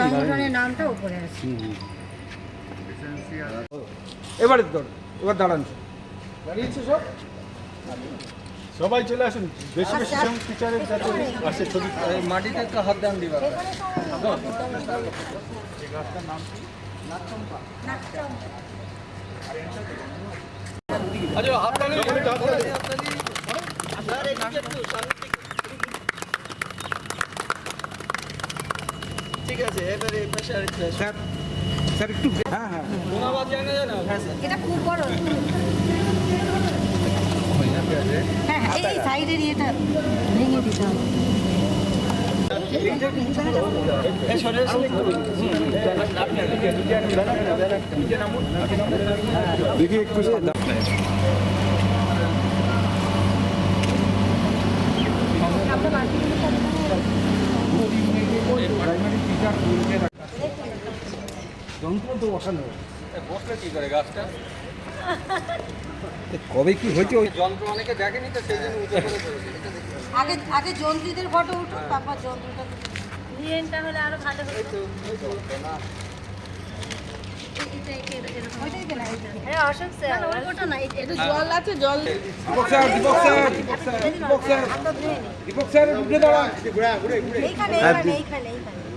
সংগঠনের নামটা উপরে আছে। এবারে ধর এবার দাঁড়ান। দাঁড়িয়েছে সব? সবাই চলে আসুন বেশি বেশি জন টিচারের কাছে আসে ছবি। মাটিতে একটা হাত দেন দিবা। আচ্ছা হাত তালি ঠিক আছে এবারে প্রেশার স্যার স্যার একটু হ্যাঁ হ্যাঁ। ধন্যবাদ জানা জানা এটা খুব বড়। হ্যাঁ হ্যাঁ এই সাইডের ইয়েটা ভেঙে দিতে হবে। দেখি একটু যন্ত্র তো বসানো বসলে কি করে গাছটা? কবে কি হয়েছে ওই যন্ত্র অনেকে দেখেনি তো সেই জন্য উঁচু আগে আগে যন্ত্রীদের ফটো উঠুক তারপর যন্ত্রটা ডিজাইনটা হলে আরও ভালো হতো। ওইটাই হ্যাঁ অশোক ওটা না এটা জল আছে জল Deepak sir Deepak sir Deepak sir Deepak sir Deepak sir এইখানে এইখানে এইখানে এইখানে।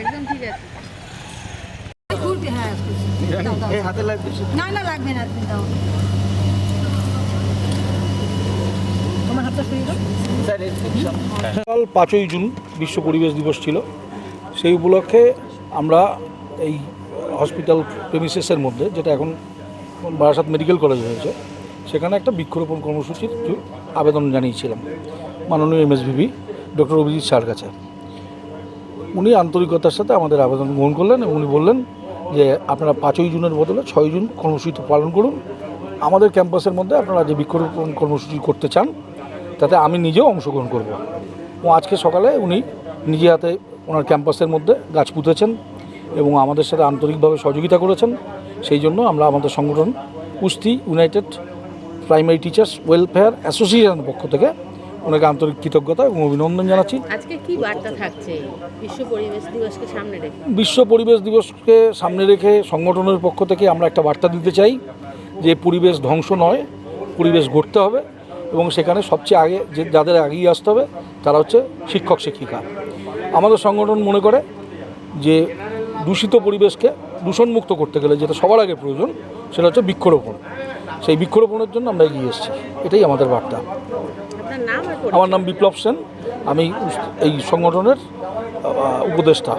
একদম ঠিক আছে। ঘুরবে, হ্যাঁ, দাও, দাও। না না লাগবে না তুমি দাও। তোমার হাতটা সরিয়ে দাও। কাল পাঁচই জুন বিশ্ব পরিবেশ দিবস ছিল। সেই উপলক্ষে আমরা এই হসপিটাল প্রেমিসেসের মধ্যে যেটা এখন বারাসাত মেডিকেল কলেজ হয়েছে সেখানে একটা বৃক্ষরোপণ কর্মসূচির আবেদন জানিয়েছিলাম। মাননীয় M S MSVB doctor Abhijit sir কাছে। উনি আন্তরিকতার সাথে আমাদের আবেদন গ্রহণ করলেন এবং উনি বললেন যে আপনারা পাঁচই জুনের বদলে ছয় জুন কর্মসূচি পালন করুন। আমাদের ক্যাম্পাসের মধ্যে আপনারা যে বৃক্ষরোপণ কর্মসূচি করতে চান, তাতে আমি নিজেও অংশগ্রহণ করব। এবং আজকে সকালে উনি নিজে হাতে ওনার ক্যাম্পাসের মধ্যে গাছ পুঁতেছেন এবং আমাদের সাথে আন্তরিকভাবে সহযোগিতা করেছেন। সেই জন্য আমরা আমাদের সংগঠন কুস্তি ইউনাইটেড প্রাইমারি টিচার্স ওয়েলফেয়ার অ্যাসোসিয়েশনের পক্ষ থেকে ওনাকে আন্তরিক কৃতজ্ঞতা এবং অভিনন্দন জানাচ্ছি। আজকে কি বার্তা থাকছে? বিশ্ব পরিবেশ দিবসকে সামনে রেখে। বিশ্ব পরিবেশ দিবসকে সামনে রেখে সংগঠনের পক্ষ থেকে আমরা একটা বার্তা দিতে চাই যে পরিবেশ ধ্বংস নয় পরিবেশ গড়তে হবে এবং সেখানে সবচেয়ে আগে যে যাদের এগিয়ে আসতে হবে তারা হচ্ছে শিক্ষক শিক্ষিকা। আমাদের সংগঠন মনে করে যে দূষিত পরিবেশকে দূষণমুক্ত করতে গেলে যেটা সবার আগে প্রয়োজন সেটা হচ্ছে বৃক্ষরোপণ। সেই বৃক্ষরোপণের জন্য আমরা এগিয়ে এসেছি। এটাই আমাদের বার্তা। আমার নাম বিপ্লব সেন। আমি এই সংগঠনের উপদেষ্টা।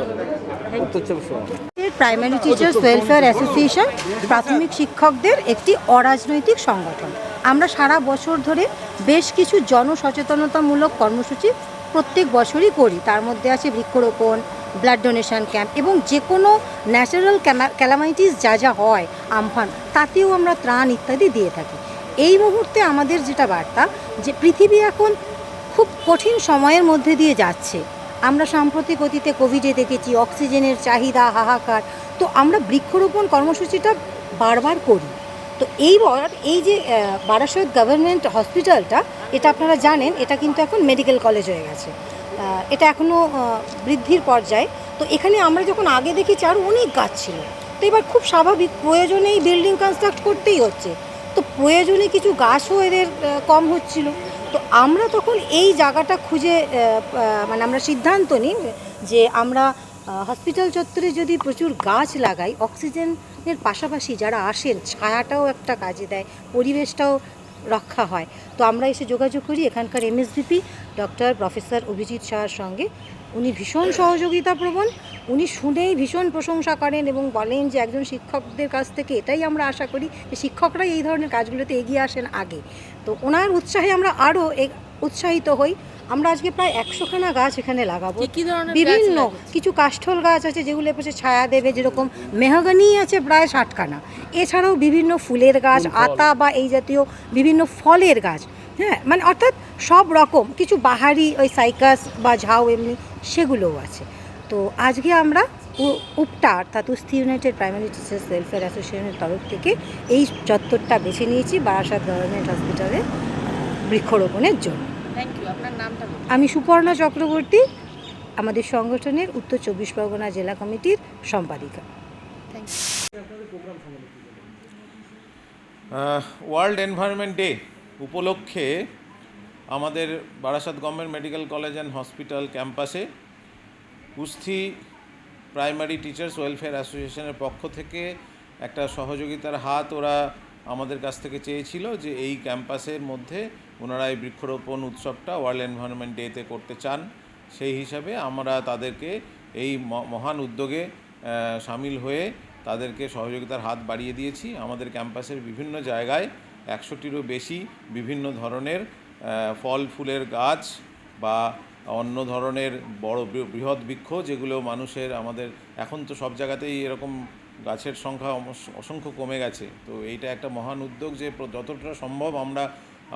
প্রাইমারি টিচার্স ওয়েলফেয়ার অ্যাসোসিয়েশন প্রাথমিক শিক্ষকদের একটি অরাজনৈতিক সংগঠন। আমরা সারা বছর ধরে বেশ কিছু জনসচেতনতামূলক কর্মসূচি প্রত্যেক বছরই করি। তার মধ্যে আছে বৃক্ষরোপণ ব্লাড ডোনেশন ক্যাম্প এবং যে কোনো ন্যাচারাল ক্যালামাইটিস যা যা হয় আমফান তাতেও আমরা ত্রাণ ইত্যাদি দিয়ে থাকি। এই মুহূর্তে আমাদের যেটা বার্তা, যে পৃথিবী এখন খুব কঠিন সময়ের মধ্যে দিয়ে যাচ্ছে। আমরা সাম্প্রতিক অতীতে কোভিডে দেখেছি, অক্সিজেনের চাহিদা হাহাকার। তো আমরা বৃক্ষরোপণ কর্মসূচিটা বারবার করি। তো এইবার এই যে বারাসত গভর্নমেন্ট হসপিটালটা এটা আপনারা জানেন, এটা কিন্তু এখন মেডিকেল কলেজ হয়ে গেছে। এটা এখনও বৃদ্ধির পর্যায়ে। তো এখানে আমরা যখন আগে দেখেছি আরও অনেক গাছ ছিল। তো এবার খুব স্বাভাবিক, প্রয়োজনেই বিল্ডিং কনস্ট্রাক্ট করতেই হচ্ছে। তো প্রয়োজনে কিছু গাছও এদের কম হচ্ছিল। তো আমরা তখন এই জায়গাটা খুঁজে মানে আমরা সিদ্ধান্ত নিই যে আমরা হসপিটাল চত্বরে যদি প্রচুর গাছ লাগাই অক্সিজেনের পাশাপাশি যারা আসেন, ছায়াটাও একটা কাজে দেয়, পরিবেশটাও রক্ষা হয়। তো আমরা এসে যোগাযোগ করি এখানকার এমএসভিপি ডক্টর প্রফেসর অভিজিৎ শাহর সঙ্গে। উনি ভীষণ সহযোগিতা প্রবণ, উনি শুনেই ভীষণ প্রশংসা করেন এবং বলেন যে একজন শিক্ষকদের কাছ থেকে এটাই আমরা আশা করি যে শিক্ষকরাই এই ধরনের কাজগুলোতে এগিয়ে আসেন আগে। তো ওনার উৎসাহে আমরা আরও উৎসাহিত হই। আমরা আজকে প্রায় একশোখানা গাছ এখানে লাগাবো। বিভিন্ন কিছু কাষ্ঠল গাছ আছে যেগুলো পাশে ছায়া দেবে যেরকম মেহগানি আছে প্রায় ষাটখানা। এছাড়াও বিভিন্ন ফুলের গাছ আতা বা এই জাতীয় বিভিন্ন ফলের গাছ হ্যাঁ? মানে অর্থাৎ সব রকম কিছু বাহারি ওই সাইকাস বা ঝাউ এমনি সেগুলোও আছে। তো আজকে আমরা উ- উপটা অর্থাৎ উস্তি ইউনাইটেড প্রাইমারি টিচার্স ওয়েলফেয়ার অ্যাসোসিয়েশনের তরফ থেকে এই চত্বরটা বেছে নিয়েছি বারাসাত গভর্নমেন্ট হসপিটালে বৃক্ষরোপণের জন্য। থ্যাংক ইউ আপনার নামটা আমি সুপর্ণা চক্রবর্তী আমাদের সংগঠনের উত্তর চব্বিশ পরগনা জেলা কমিটির সম্পাদিকা। Thank you world environment day উপলক্ষে আমাদের Barasat government medical college and hospital ক্যাম্পাসে কুস্থি প্রাইমারি টিচার্স ওয়েলফেয়ার অ্যাসোসিয়েশনের পক্ষ থেকে একটা সহযোগিতার হাত ওরা আমাদের কাছ থেকে চেয়েছিল যে এই ক্যাম্পাসের মধ্যে ওনারা এই বৃক্ষরোপণ উৎসবটা ওয়ার্ল্ড এনভায়রনমেন্ট ডেতে করতে চান। সেই হিসাবে আমরা তাদেরকে এই মহান উদ্যোগে সামিল হয়ে তাদেরকে সহযোগিতার হাত বাড়িয়ে দিয়েছি। আমাদের ক্যাম্পাসের বিভিন্ন জায়গায় একশোটিরও বেশি বিভিন্ন ধরনের ফল, ফুলের গাছ বা অন্য ধরনের বড় বৃহৎ বৃক্ষ যেগুলো মানুষের আমাদের এখন তো সব জায়গাতেই এরকম গাছের সংখ্যা অসংখ্য কমে গেছে। তো এইটা একটা মহান উদ্যোগ যে যতটা সম্ভব আমরা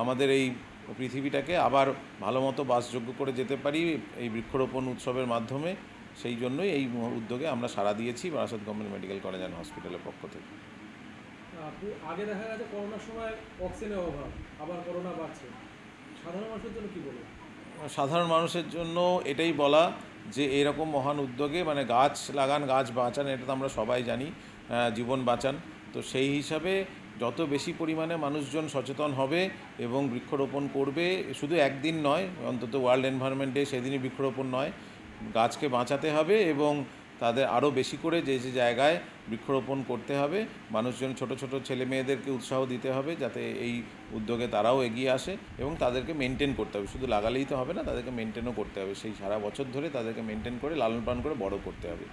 আমাদের এই পৃথিবীটাকে আবার ভালো মতো বাসযোগ্য করে যেতে পারি এই বৃক্ষরোপণ উৎসবের মাধ্যমে। সেই জন্যই এই উদ্যোগে আমরা সাড়া দিয়েছি Barasat government medical college and হসপিটালের পক্ষ থেকে। আগে দেখা গেছে করোনার সময় অক্সিজেনের অভাব আবার করোনা বাড়ছে। সাধারণ মানুষের জন্য কি বলব সাধারণ মানুষের জন্য এটাই বলা যে এরকম মহান উদ্যোগে মানে গাছ লাগান, গাছ বাঁচান, এটা তো আমরা সবাই জানি জীবন বাঁচান। তো সেই হিসাবে যত বেশি পরিমাণে মানুষজন সচেতন হবে এবং বৃক্ষরোপণ করবে, শুধু একদিন নয়, অন্তত ওয়ার্ল্ড এনভায়রনমেন্ট ডে সেদিনই বৃক্ষরোপণ নয়, গাছকে বাঁচাতে হবে এবং তাদের আরও বেশি করে যে যে জায়গায় বৃক্ষরোপণ করতে হবে, মানুষজন, ছোট ছোট ছেলে মেয়েদেরকে উৎসাহ দিতে হবে যাতে এই উদ্যোগে তারাও এগিয়ে আসে এবং তাদেরকে মেনটেন করতে হবে। শুধু লাগালেই তো হবে না, তাদেরকে মেনটেনও করতে হবে। সেই সারা বছর ধরে তাদেরকে মেনটেন করে লালন পালন করে বড় করতে হবে।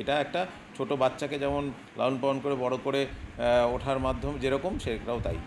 এটা একটা ছোট বাচ্চাকে যেমন লালন পালন করে বড় করে ওঠার মাধ্যম যেরকম, সেটাও তাই.